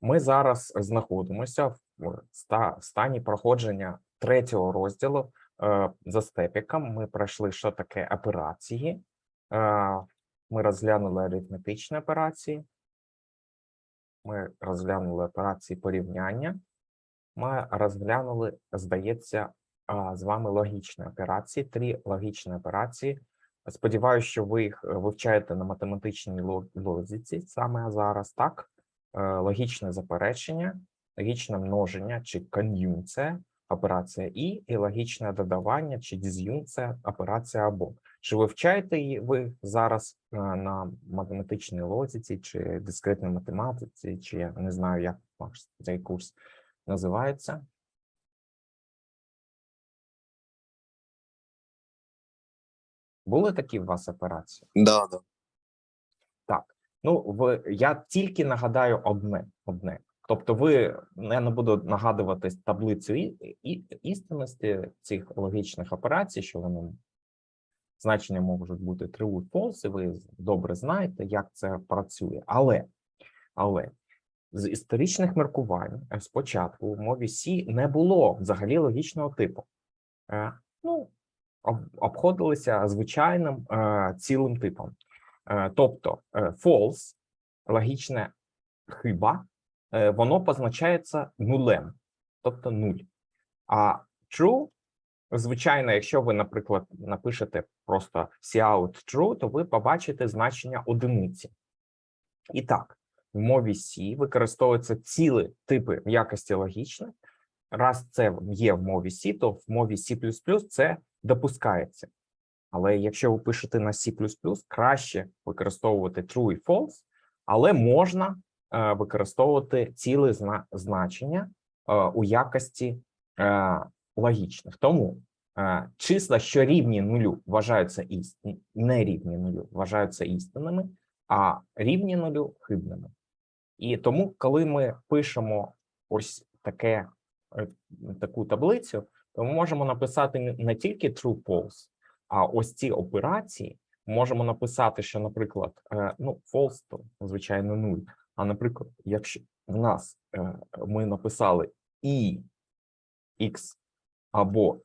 Ми зараз знаходимося в стані проходження третього розділу е, за степіком. Ми пройшли, що таке операції. Е, Ми розглянули арифметичні операції. Ми розглянули операції порівняння. Ми розглянули, здається, з вами логічні операції, три логічні операції. Сподіваюся, що ви їх е, вивчаєте на математичній ло- логіці саме зараз, так? Е, Логічне заперечення, логічне множення чи кон'юнкція, операція і, і логічне додавання чи диз'юнкція, операція або. Чи вивчаєте її ви зараз е, на математичній логіці, чи дискретній математиці, чи я не знаю, як ваш цей курс називається? Були такі у вас операції? Да, да. Ну, ви я тільки нагадаю одне. одне. Тобто, ви я не буду нагадувати таблицю і, і, істинності цих логічних операцій, що вони значення можуть бути true і false, ви добре знаєте, як це працює. Але, але з історичних міркувань е, спочатку в мові C не було взагалі логічного типу. Е, Ну, об- обходилися звичайним е, цілим типом. Е, Тобто е, false, логічне хиба, е, воно позначається нулем, тобто нуль. А true, звичайно, якщо ви, наприклад, напишете просто cout true, то ви побачите значення одиниці. І так, в мові C використовуються цілі типи якості логічних. Раз це є в мові C, то в мові C++ це допускається. Але якщо ви пишете на C++, краще використовувати true і false, але можна е, використовувати ціле зна- значення е, у якості е, логічних. Тому числа, що рівні нулю, вважаються іст... не рівні нулю, вважаються істинними, а рівні нулю хибними. І тому, коли ми пишемо ось таке, таку таблицю, то ми можемо написати не- не тільки true false, а ось ці операції можемо написати, що, наприклад, е, ну, false, то звичайно нуль. А наприклад, якщо в нас е, ми написали і x або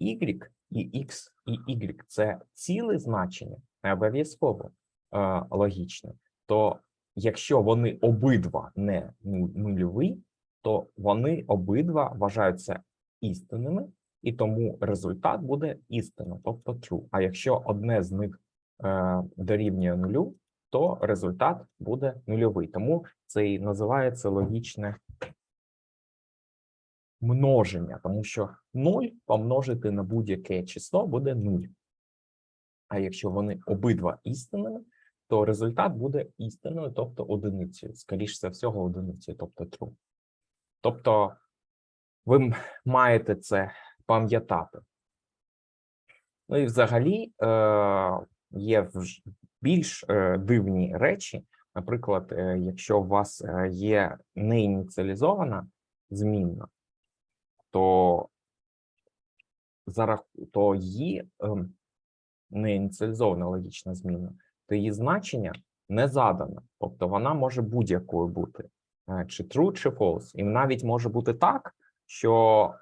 y, і x і y це ціле значення, не обов'язково е, логічне, то якщо вони обидва не ну- нульові, то вони обидва вважаються істинними, і тому результат буде істина, тобто true. А якщо одне з них е, дорівнює нулю, то результат буде нульовий. Тому це і називається логічне множення, тому що 0 помножити на будь-яке число буде 0. А якщо вони обидва істинними, то результат буде істинною, тобто одиницею. Скоріше за всього, одиницею, тобто true. Тобто ви маєте це пам'ятати. Ну і взагалі е, є більш е, дивні речі. Наприклад, е, якщо у вас е, є неініціалізована змінна, то за то її ем, неініціалізована логічна зміна, то її значення не задане. Тобто вона може будь-якою бути, чи true, чи false. І навіть може бути так, що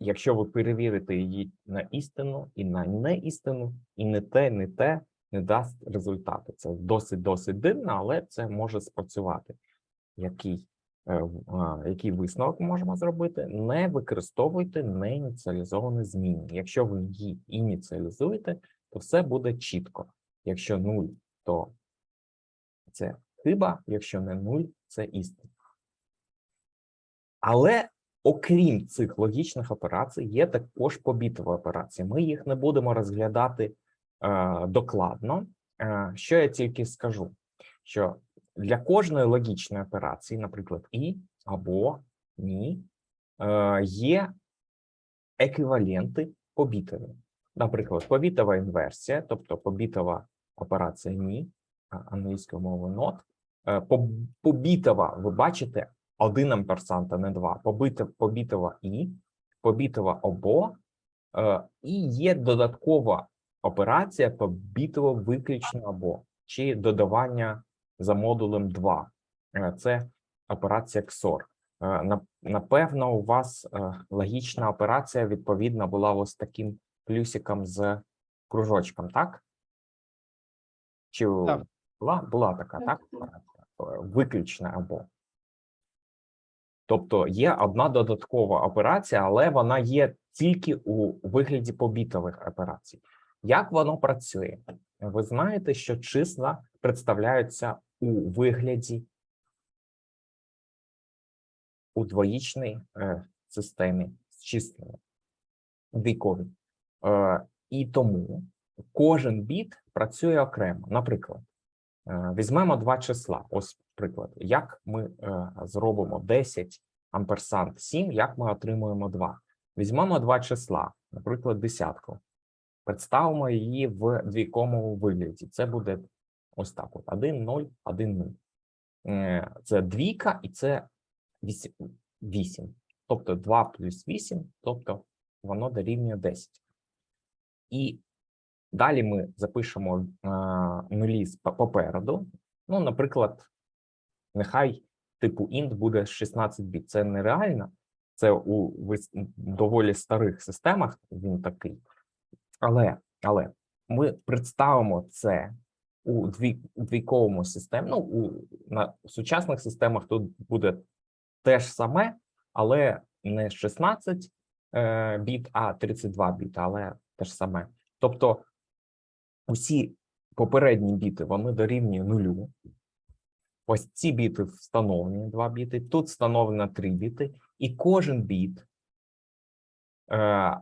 якщо ви перевірите її на істину і на неістину, і не те, не те не дасть результату. Це досить досить дивно, але це може спрацювати. Який, е, який висновок можемо зробити? Не використовуйте неініціалізовані зміни. Якщо ви її ініціалізуєте, то все буде чітко. Якщо нуль, то це хиба, якщо не нуль, це істина. Але окрім цих логічних операцій, є також побітові операції. Ми їх не будемо розглядати е, докладно. Е, що я тільки скажу, що для кожної логічної операції, наприклад, і або ні, е, є еквіваленти побітові. Наприклад, побітова інверсія, тобто побітова операція ні, англійською мовою not. Е, Побітова, ви бачите, один амперсант, а не два. Побита, побітова і, побітова обо, е, і є додаткова операція побітова виключно або, чи додавання за модулем 2. е, це операція XOR. Е, на- Напевно, у вас е, логічна операція відповідно була ось таким плюсиком з кружочком, так? Чи Так. була, була така, Так, так? Виключна або. Тобто є одна додаткова операція, але вона є тільки у вигляді побітових операцій. Як воно працює? Ви знаєте, що числа представляються у вигляді у двоїчній е, системі з числами двійкові. Е, і тому кожен біт працює окремо. Наприклад, е, візьмемо два числа. Ось приклад. Як ми е, зробимо 10 амперсант 7, як ми отримуємо 2? Візьмемо два числа, наприклад, десятку. Представимо її в двійковому вигляді. Це буде ось так: от 1, 0, 1, 0. Е, Це двійка і це 8. 8. Тобто 2 плюс 8, тобто воно дорівнює 10. І далі ми запишемо е, нулі попереду. Ну, наприклад, нехай типу int буде 16 біт. Це нереально. Це у доволі старих системах він такий. Але, але ми представимо це у дві, двійковому системі. Ну, у, на сучасних системах тут буде те ж саме, але не 16 е, біт, а 32 біт, але те ж саме. Тобто усі попередні біти вони дорівнюють нулю. Ось ці біти встановлені 2 біти, тут встановлено 3 біти, і кожен біт е,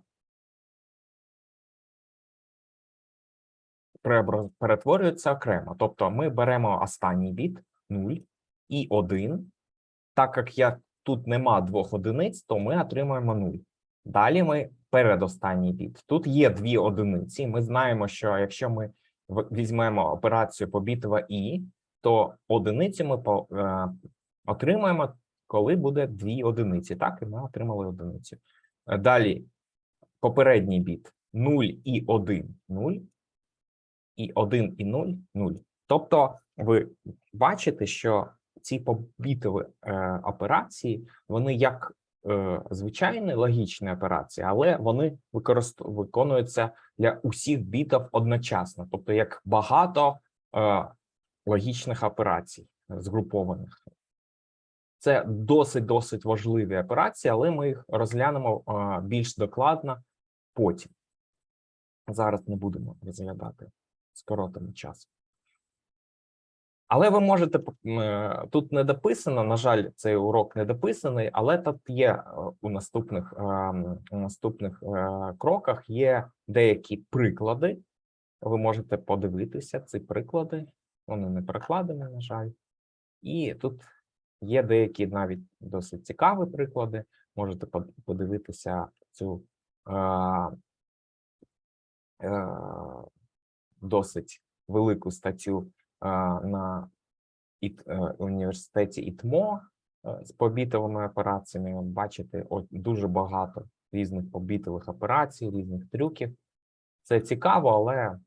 перетворюється окремо. Тобто ми беремо останній біт 0 і 1. Так як я тут нема двох одиниць, то ми отримаємо 0. Далі ми передостанній біт. Тут є дві одиниці. Ми знаємо, що якщо ми візьмемо операцію побітова і, то одиницю ми е, отримаємо, коли буде дві одиниці. Так, і ми отримали одиницю. Е, Далі попередній біт 0 і 1 0, і 1 і 0 0. Тобто ви бачите, що ці побітові е, операції, вони як звичайні логічні операції, але вони використ... виконуються для усіх бітів одночасно, тобто як багато логічних операцій згрупованих. Це досить досить важливі операції, але ми їх розглянемо е, більш докладно потім. Зараз не будемо розглядати скоротимо час. Але ви можете е, тут не дописано. На жаль, цей урок не дописаний, але тут є е, у наступних е, у наступних е, кроках є деякі приклади. Ви можете подивитися ці приклади. Вони не перекладені, на жаль. І тут є деякі навіть досить цікаві приклади. Можете подивитися цю е, е, досить велику статтю е, на ІТ, е, університеті ІТМО е, з побітовими операціями. От бачите, от дуже багато різних побітових операцій, різних трюків. Це цікаво, але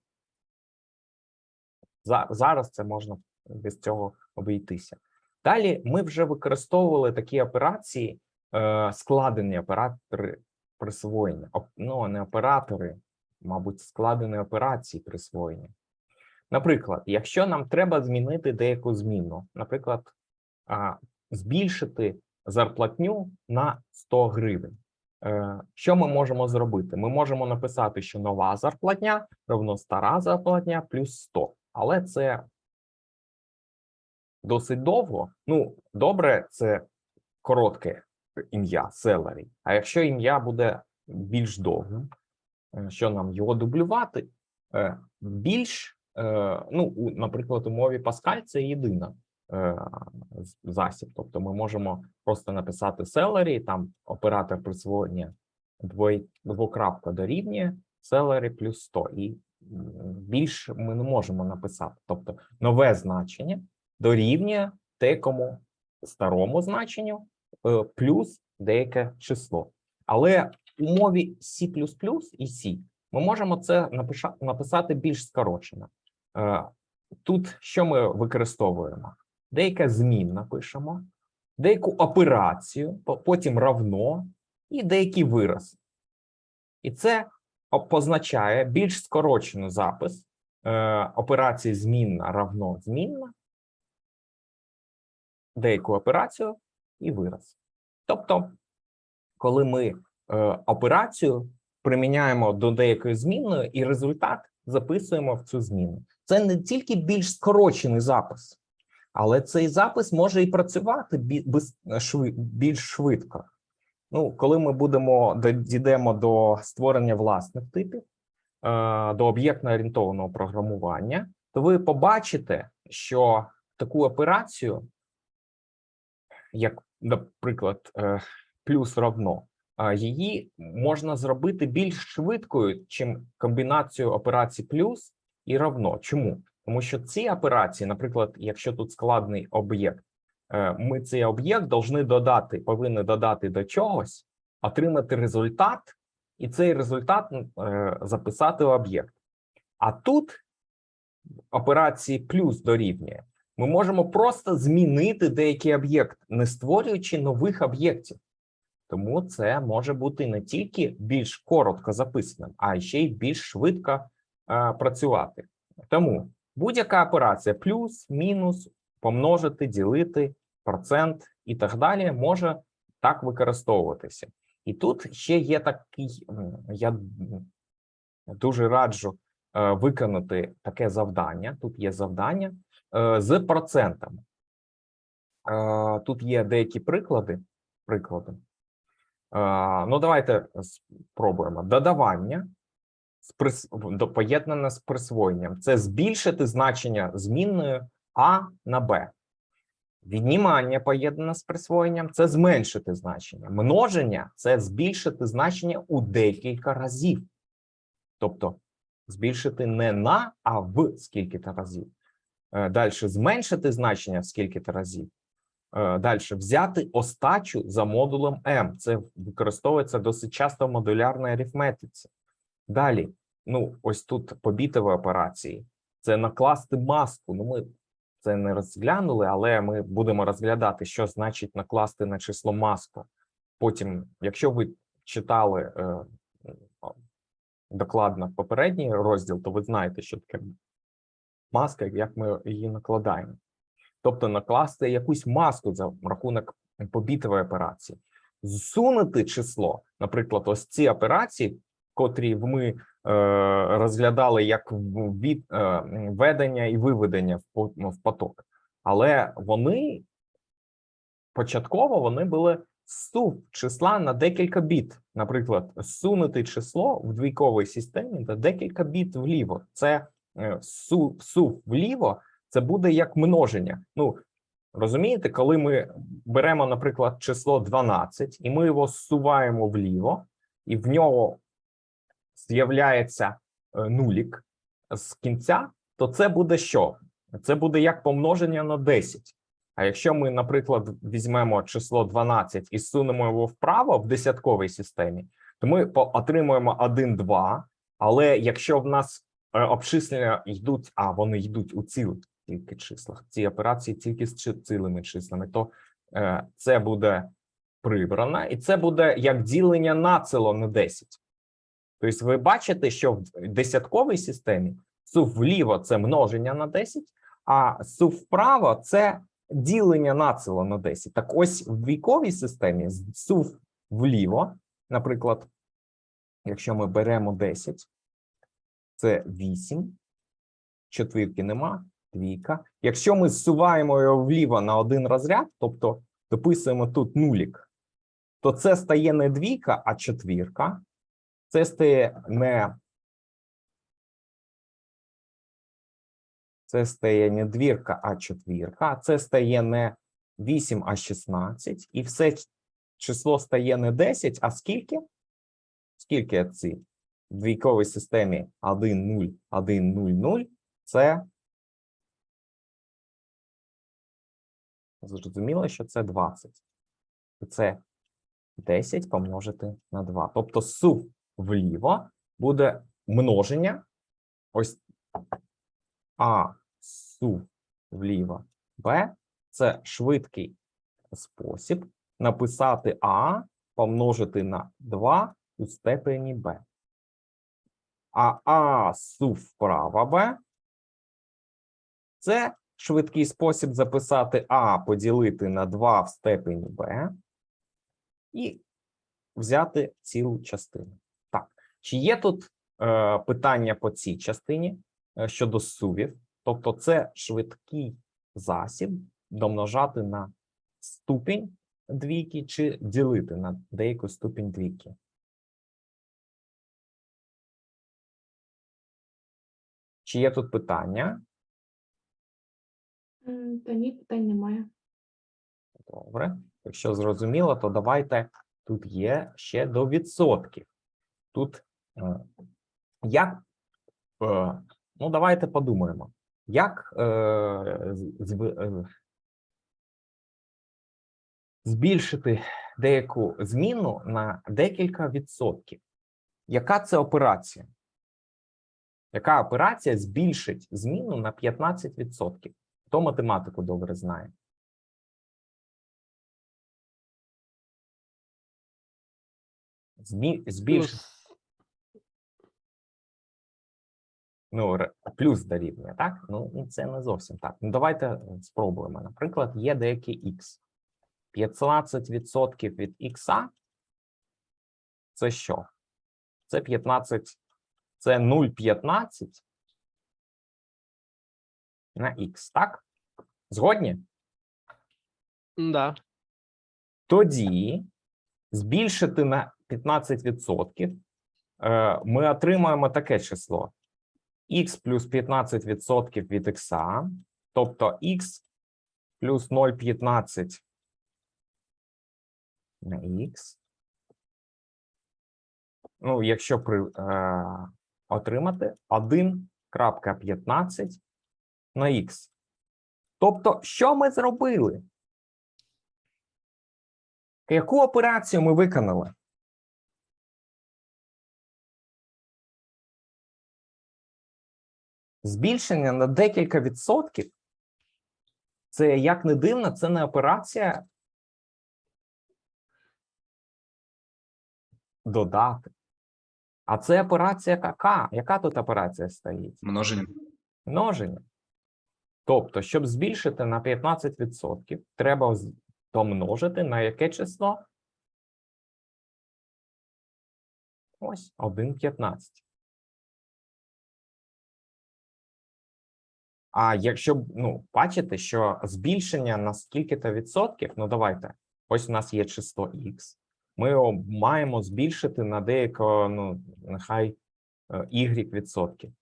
зараз це можна без цього обійтися. Далі ми вже використовували такі операції, е, складені оператори присвоєння. Ну, не оператори, мабуть, складені операції присвоєння. Наприклад, якщо нам треба змінити деяку зміну, наприклад, збільшити зарплатню на 100 гривень. Е, Що ми можемо зробити? Ми можемо написати, що нова зарплатня равно стара зарплатня плюс 100. Але це досить довго. Ну, добре, це коротке ім'я селері. А якщо ім'я буде більш довгим, е, що нам його дублювати? Е, Більш, е, ну, наприклад, у мові Pascal це єдина засіб. Тобто ми можемо просто написати celery, там оператор присвоєння двокрапка дорівнює celery плюс 100. І більш ми не можемо написати. Тобто нове значення дорівнює декому старому значенню е, плюс деяке число. Але у мові C++ і C ми можемо це написати більш скорочено. Е, Тут що ми використовуємо? деяка змінна пишемо, деяку операцію, потім равно і деякий вираз. І це позначає більш скорочений запис е, операції змінна равно змінна, деяку операцію і вираз. Тобто, коли ми е, операцію приміняємо до деякої змінної, і результат записуємо в цю зміну. Це не тільки більш скорочений запис, але цей запис може і працювати більш швидко. Ну, коли ми будемо дійдемо до створення власних типів, е, до об'єктно орієнтованого програмування, то ви побачите, що таку операцію, як, наприклад, е, плюс равно, її можна зробити більш швидкою, чим комбінацію операцій плюс і равно. Чому? Тому що ці операції, наприклад, якщо тут складний об'єкт, е, ми цей об'єкт повинні додати, повинні додати до чогось, отримати результат, і цей результат е, записати в об'єкт. А тут операції плюс дорівнює. Ми можемо просто змінити деякий об'єкт, не створюючи нових об'єктів. Тому це може бути не тільки більш коротко записаним, а ще й більш швидко е, працювати. Тому будь-яка операція плюс, мінус, помножити, ділити, процент і так далі може так використовуватися. І тут ще є такий, я дуже раджу е, виконати таке завдання. Тут є завдання е, з процентами. Е, Тут є деякі приклади. приклади. Ну, давайте спробуємо. Додавання поєднане з присвоєнням. Це збільшити значення змінної А на Б. Віднімання поєднане з присвоєнням це зменшити значення. Множення це збільшити значення у декілька разів. Тобто збільшити не на, а в скільки-то разів. Далі зменшити значення в скільки-то разів. Далі взяти остачу за модулем m. Це використовується досить часто в модулярній арифметиці. Далі, ну ось тут побітові операції. Це накласти маску. Ну, ми це не розглянули, але ми будемо розглядати, що значить накласти на число маску. Потім, якщо ви читали е, докладно попередній розділ, то ви знаєте, що таке маска, як ми її накладаємо. Тобто накласти якусь маску за рахунок побітової операції, зсунути число, наприклад, ось ці операції, котрі ми розглядали як від е, введення і виведення в, по- в поток, але вони початково вони були сув числа на декілька біт. Наприклад, зсунути число в двійковій системі на декілька біт вліво. Це е, сув вліво, це буде як множення. Ну розумієте, коли ми беремо, наприклад, число 12, і ми його зсуваємо вліво, і в нього з'являється е, нулік з кінця, то це буде що? Це буде як помноження на 10. А якщо ми, наприклад, візьмемо число 12 і сунемо його вправо в десятковій системі, то ми отримуємо 1, 2, але якщо в нас е, обчислення йдуть, а вони йдуть у цілих тільки числах, ці операції тільки з цілими числами, то е, це буде прибрано, і це буде як ділення націло на 10. Тобто, ви бачите, що в десятковій системі сув вліво це множення на 10, а сув вправо це ділення націло на 10. Так ось в двійковій системі сув вліво, наприклад, якщо ми беремо 10, це 8, четвірки нема, двійка. Якщо ми зсуваємо його вліво на один розряд, тобто дописуємо тут нулік, то це стає не двійка, а четвірка. Це стає не це стає не двірка, а четвірка. Це стає не 8, а 16. І все число стає не 10, а скільки? Скільки ці в двійковій системі 1, 0, 1, 0, 0? Це зрозуміло, що це 20. І Це 10 помножити на 2. Тобто сув вліво буде множення. Ось А сув вліво Б це швидкий спосіб написати А помножити на 2 у степені Б. А А су вправа Б це швидкий спосіб записати А поділити на 2 в степені Б і взяти цілу частину. Чи є тут е, питання по цій частині е, щодо сувів? Тобто, це швидкий засіб домножати на ступінь двійки чи ділити на деяку ступінь двійки. Чи є тут питання? Та ні, питань немає. Добре. Якщо зрозуміло, то давайте тут є ще до відсотків. Тут е, як, е, ну давайте подумаємо, як е, е, збільшити деяку зміну на декілька відсотків. Яка це операція? Яка операція збільшить зміну на 15%? Хто математику добре знає? Змі... Збільшити. Ну, плюс дорівнює, так? Ну, ну, це не зовсім так. Ну, давайте спробуємо. Наприклад, є деякий х. 15% від х це що? Це 15, це 0,15 на х, так? Згодні? Да. Тоді збільшити на 15%, е, ми отримаємо таке число х плюс 15% від х, тобто х плюс 0,15 на х. Ну, якщо при, е, отримати 1.15 на х. Тобто, що ми зробили? Яку операцію ми виконали? Збільшення на декілька відсотків. Це як не дивно, це не операція додати. А це операція яка? Яка тут операція стоїть? Множення. Множення. Тобто, щоб збільшити на 15%, треба домножити на яке число? Ось 1,15. А якщо ну, бачите, що збільшення на скільки-то відсотків, ну давайте, ось у нас є число x, ми його маємо збільшити на деяко, ну, нехай е, y відсотків.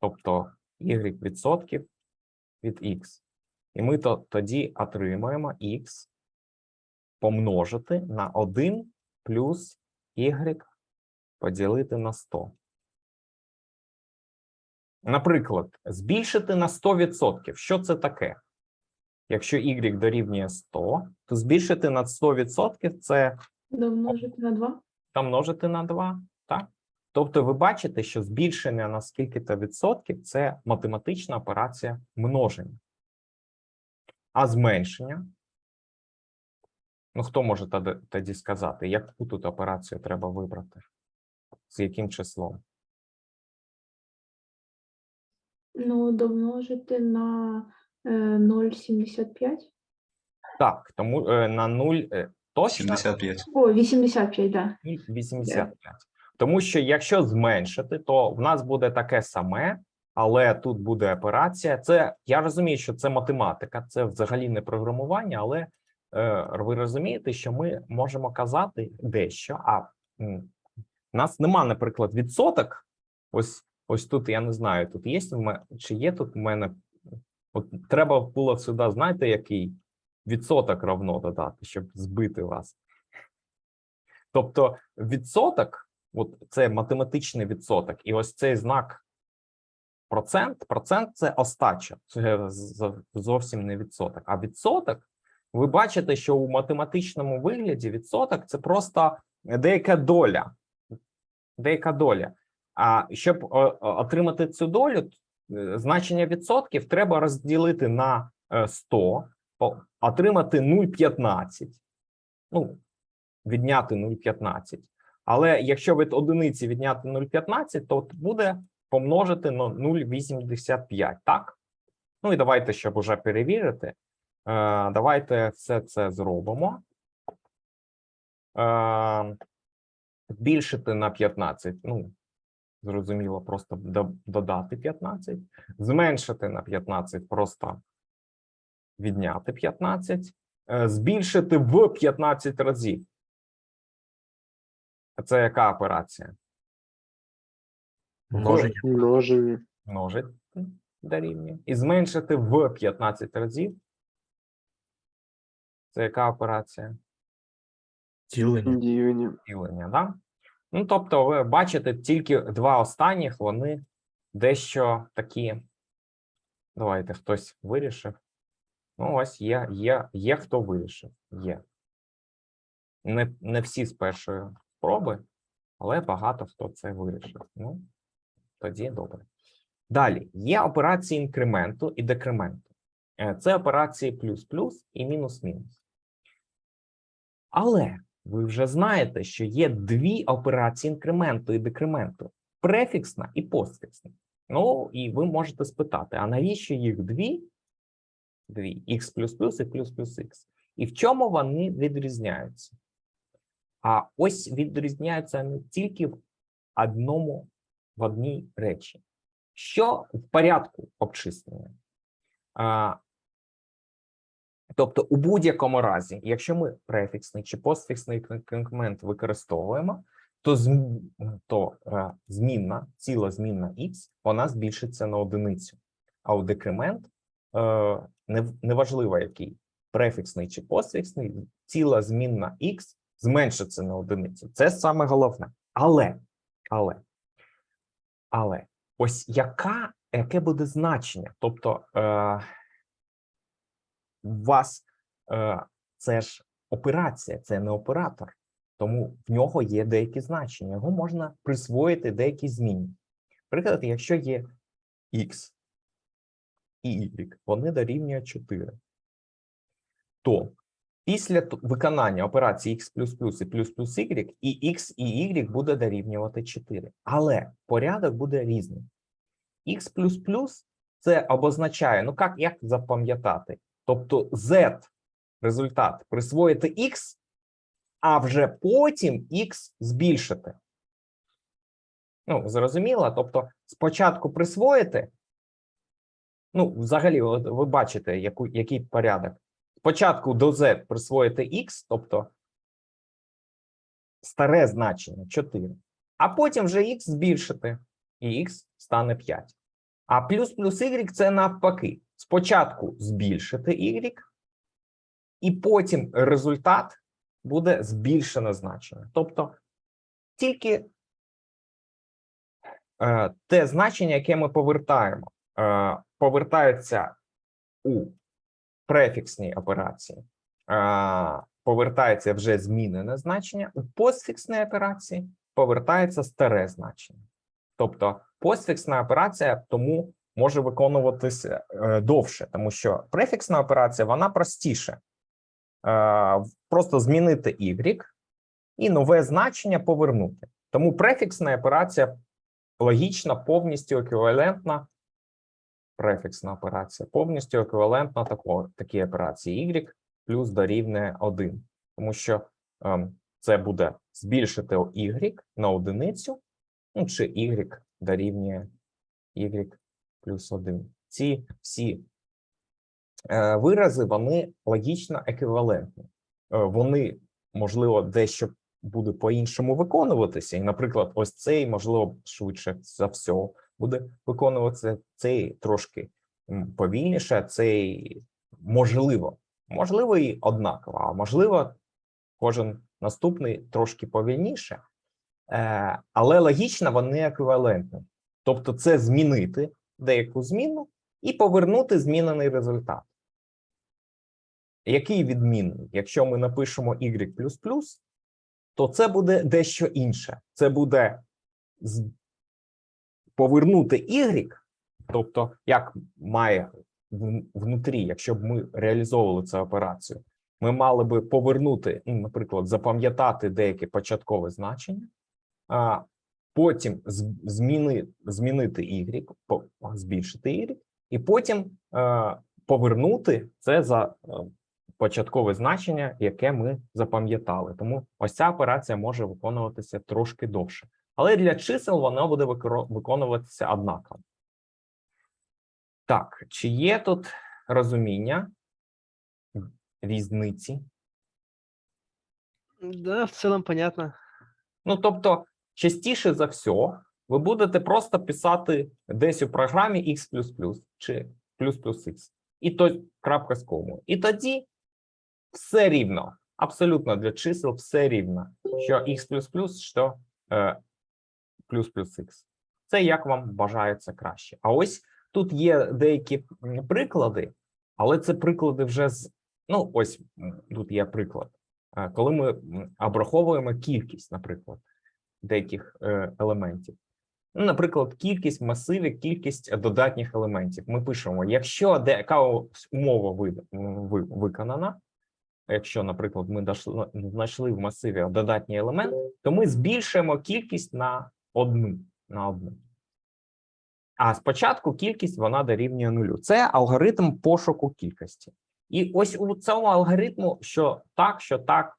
Тобто y відсотків від x. І ми то, тоді отримаємо x помножити на 1 плюс y поділити на 100. Наприклад, збільшити на 100%. Що це таке? Якщо y дорівнює 100, то збільшити на 100% це Домножити на 2. та множити на 2, так? Тобто ви бачите, що збільшення на скільки-то відсотків це математична операція множення. А зменшення? Ну, хто може тоді сказати, яку тут операцію треба вибрати? З яким числом? Ну, домножити на е, 0,75. Так, тому е, на 0 е, точно 75. О, 85, да. 0,85. Тому що якщо зменшити, то в нас буде таке саме, але тут буде операція. Це я розумію, що це математика, це взагалі не програмування, але е, ви розумієте, що ми можемо казати дещо. А м, в нас нема, наприклад, відсоток. Ось ось тут я не знаю, тут є чи є тут в мене. От треба було сюди, знаєте, який відсоток равно додати, щоб збити вас. Тобто відсоток, от це математичний відсоток, і ось цей знак процент, процент це остача, це зовсім не відсоток. А відсоток, ви бачите, що у математичному вигляді відсоток це просто деяка доля. Деяка доля. А щоб отримати цю долю, е, значення відсотків треба розділити на е, 100, по- отримати 0,15. Ну, відняти 0,15. Але якщо від одиниці відняти 0,15, то буде помножити на 0,85, так? Ну і давайте, щоб уже перевірити, е, давайте все це зробимо. Е, збільшити на 15, ну, зрозуміло, просто додати 15, зменшити на 15, просто відняти 15, е, збільшити в 15 разів. Це яка операція? Множення. Множення. Множити дорівнює. І зменшити в 15 разів. Це яка операція? Ділення. Ділення. Ділення, да? Ну, тобто, ви бачите, тільки два останніх вони дещо такі. Давайте хтось вирішив. Ну, ось є, є, є хто вирішив. Є. Не, не всі з першої спроби, але багато хто це вирішив. Ну, тоді добре. Далі є операції інкременту і декременту. Е, Це операції плюс-плюс і мінус-мінус. Але ви вже знаєте, що є дві операції інкременту і декременту: префіксна і постфіксна. Ну, і ви можете спитати: а навіщо їх дві? Дві x плюс і плюс x. І в чому вони відрізняються? А ось відрізняються не тільки в одному в одній речі. Що в порядку обчислення? Тобто, у будь-якому разі, якщо ми префіксний чи постфіксний інкремент використовуємо, то, то е, змінна, ціла змінна x, вона збільшиться на одиницю. А у декремент е, не- неважливо який префіксний чи постфіксний, ціла змінна x зменшиться на одиницю. Це саме головне. Але, але, але, ось яка, яке буде значення? Тобто, е, у вас е, це ж операція, це не оператор. Тому в нього є деякі значення. Його можна присвоїти деякі зміни. Наприклад, якщо є x і y, вони дорівнюють 4, то після виконання операції x і плюс плюс y, і x і y буде дорівнювати 4. Але порядок буде різним. x це обозначає, ну як, як запам'ятати? Тобто z результат присвоїти x, а вже потім x збільшити. Ну, зрозуміло? Тобто, спочатку присвоїти. Ну, взагалі, ви бачите, яку, який порядок. Спочатку до z присвоїти x, тобто старе значення 4, а потім вже x збільшити, і x стане 5. А плюс плюс y це навпаки. Спочатку збільшити y, і потім результат буде збільшене значення. Тобто тільки е, те значення, яке ми повертаємо, е, повертається у префіксній операції, е, повертається вже змінене значення, у постфіксній операції повертається старе значення. Тобто постфіксна операція тому може виконуватися е, довше, тому що префіксна операція вона простіше. Е, просто змінити y і нове значення повернути. Тому префіксна операція логічна, повністю еквівалентна. Префіксна операція повністю еквівалентна такій операції y плюс дорівнює 1. Тому що ем, це буде збільшити y на одиницю, ну чи y дорівнює y плюс 1. Ці всі е, вирази вони логічно еквівалентні. Е, вони, можливо, дещо буде по-іншому виконуватися. І, наприклад, ось цей, можливо, швидше за все буде виконуватися цей трошки повільніше, цей можливо, можливо, і однаково, а можливо, кожен наступний трошки повільніше. Е, але логічно вони еквівалентні. Тобто, це змінити деяку зміну і повернути змінений результат. Який відмінний? Якщо ми напишемо y++, то це буде дещо інше. Це буде повернути y Тобто, як має внутрі, якщо б ми реалізовували цю операцію, ми мали би повернути, ну, наприклад, запам'ятати деяке початкове значення, потім зміни, змінити y, збільшити y, і потім е, повернути це за е, початкове значення, яке ми запам'ятали. Тому ось ця операція може виконуватися трошки довше. Але для чисел вона буде виконуватися однаково. Так, чи є тут розуміння різниці? Да, в целом понятно. Ну, тобто, частіше за все, ви будете просто писати десь у програмі x чи плюс x, і то крапка з комою. І тоді все рівно, абсолютно для чисел все рівно, що x що е, плюс плюс x. Це як вам бажається краще. А ось тут є деякі приклади, але це приклади вже з. Ну, ось тут є приклад. Е, Коли ми обраховуємо кількість, наприклад, деяких е, елементів. Ну, наприклад, кількість в масиві, кількість додатніх елементів. Ми пишемо, якщо деяка умова ви, ви, виконана, якщо, наприклад, ми знайшли в масиві додатній елемент, то ми збільшуємо кількість на одну. На одну. А спочатку кількість вона дорівнює нулю. Це алгоритм пошуку кількості. І ось у цьому алгоритму, що так, що так,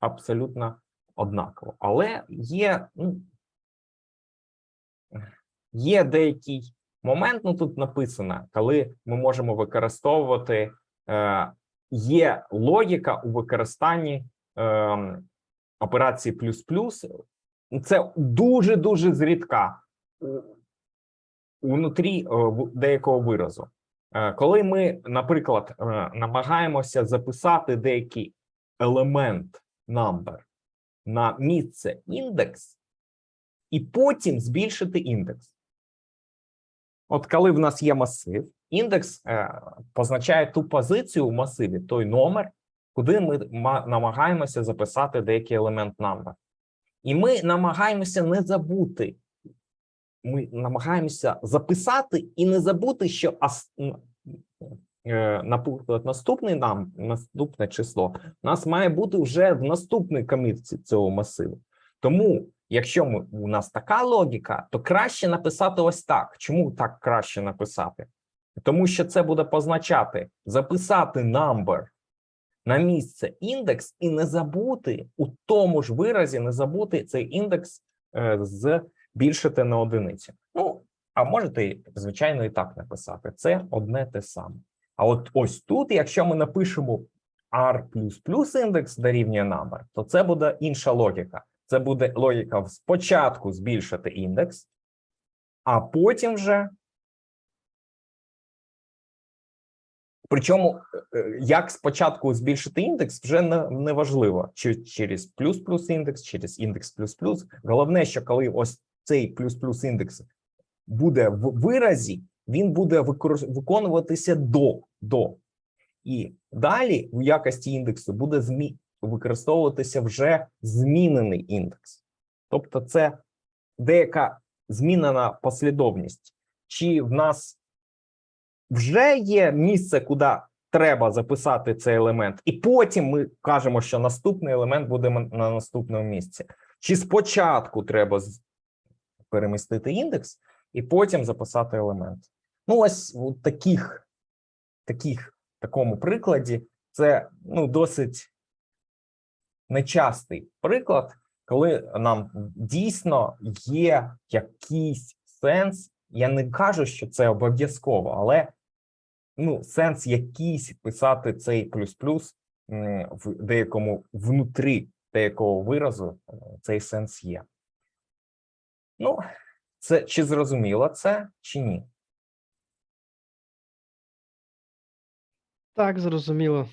абсолютно однаково. Але є, ну, є деякий момент, ну тут написано, коли ми можемо використовувати, е, є логіка у використанні е, операції плюс-плюс. Це дуже дуже зрідка внутрі е, деякого виразу. Е, Коли ми, наприклад, е, намагаємося записати деякий елемент number на місце індекс, і потім збільшити індекс. От коли в нас є масив, індекс е, позначає ту позицію у масиві, той номер, куди ми намагаємося записати деякий елемент number. І ми намагаємося не забути. Ми намагаємося записати і не забути, що наприклад, наступний нам, наступне число, у нас має бути вже в наступній комірці цього масиву. Тому, якщо ми, у нас така логіка, то краще написати ось так. Чому так краще написати? Тому що це буде позначати записати number на місце індекс і не забути у тому ж виразі, не забути цей індекс е, збільшити на одиницю. Ну, а можете, звичайно, і так написати. Це одне те саме. А от ось тут, якщо ми напишемо r індекс дорівнює number, то це буде інша логіка. Це буде логіка спочатку збільшити індекс, а потім вже. Причому, е, як спочатку збільшити індекс, вже не важливо, чи через плюс-плюс індекс, через індекс плюс-плюс. Головне, що коли ось цей плюс-плюс індекс буде в виразі, він буде виконуватися до, до. І далі в якості індексу буде змі... використовуватися вже змінений індекс. Тобто, це деяка змінена послідовність. Чи в нас вже є місце, куди треба записати цей елемент, і потім ми кажемо, що наступний елемент буде на наступному місці. Чи спочатку треба перемістити індекс, і потім записати елемент. Ну, ось у таких, таких такому прикладі це ну, досить нечастий приклад, коли нам дійсно є якийсь сенс. Я не кажу, що це обов'язково, але ну, сенс якийсь писати цей плюс-плюс в деякому внутрі деякого виразу, е, цей сенс є. Ну, це чи зрозуміло це, чи ні? Так, зрозуміло.